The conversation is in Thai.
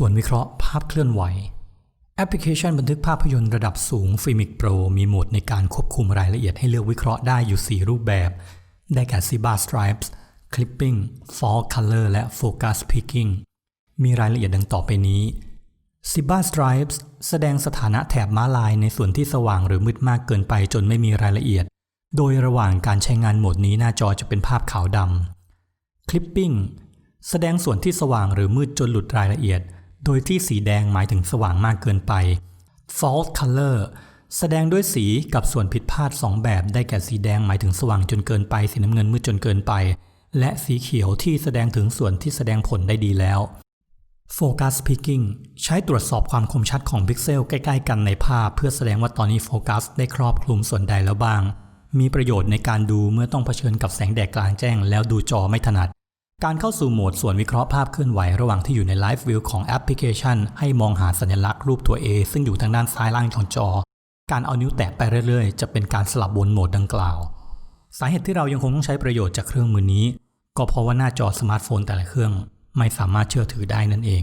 ส่วนวิเคราะห์ภาพเคลื่อนไหว แอปพลิเคชันบันทึกภาพยนตร์ระดับสูง Filmic Pro มีโหมดในการควบคุมรายละเอียดให้เลือกวิเคราะห์ได้อยู่ 4 รูปแบบ ได้แก่ Ziba Stripes Clipping Fall Color และ Focus Picking มีรายละเอียดดังต่อไปนี้ Ziba Stripes แสดงสถานะแถบม้าลายในส่วนที่สว่างหรือมืดมากเกินไปจนไม่มีรายละเอียด โดยระหว่างการใช้งานโหมดนี้หน้าจอจะเป็นภาพขาวดำ Clipping แสดงส่วนที่สว่างหรือมืดจนหลุดรายละเอียด โดยที่สีแดงหมายถึงสว่างมากเกินไป False Color แสดงด้วยสีกับส่วนผิดพลาด 2 แบบ ได้แก่สีแดงหมายถึงสว่างจนเกินไป สีน้ำเงินมืดจนเกินไป และสีเขียวที่แสดงถึงส่วนที่แสดงผลได้ดีแล้ว Focus Picking ใช้ตรวจสอบความคมชัดของพิกเซลใกล้ๆกันในภาพ เพื่อแสดงว่าตอนนี้โฟกัสได้ครอบคลุมส่วนใดแล้วบ้าง มีประโยชน์ในการดูเมื่อต้องเผชิญกับแสงแดดกลางแจ้ง แล้วดูจอไม่ถนัด การเข้าสู่โหมดส่วนวิเคราะห์ภาพเคลื่อนไหวระหว่างที่อยู่ในไลฟ์วิวของแอปพลิเคชัน ให้มองหาสัญลักษณ์รูปตัว A ซึ่งอยู่ทางด้านซ้ายล่างของจอ การเอานิ้วแตะไปเรื่อยๆ จะเป็นการสลับบนโหมดดังกล่าว สาเหตุที่เรายังคงต้องใช้ประโยชน์จากเครื่องมือนี้ ก็เพราะว่าหน้าจอสมาร์ทโฟนแต่ละเครื่อง ไม่สามารถเชื่อถือได้นั่นเอง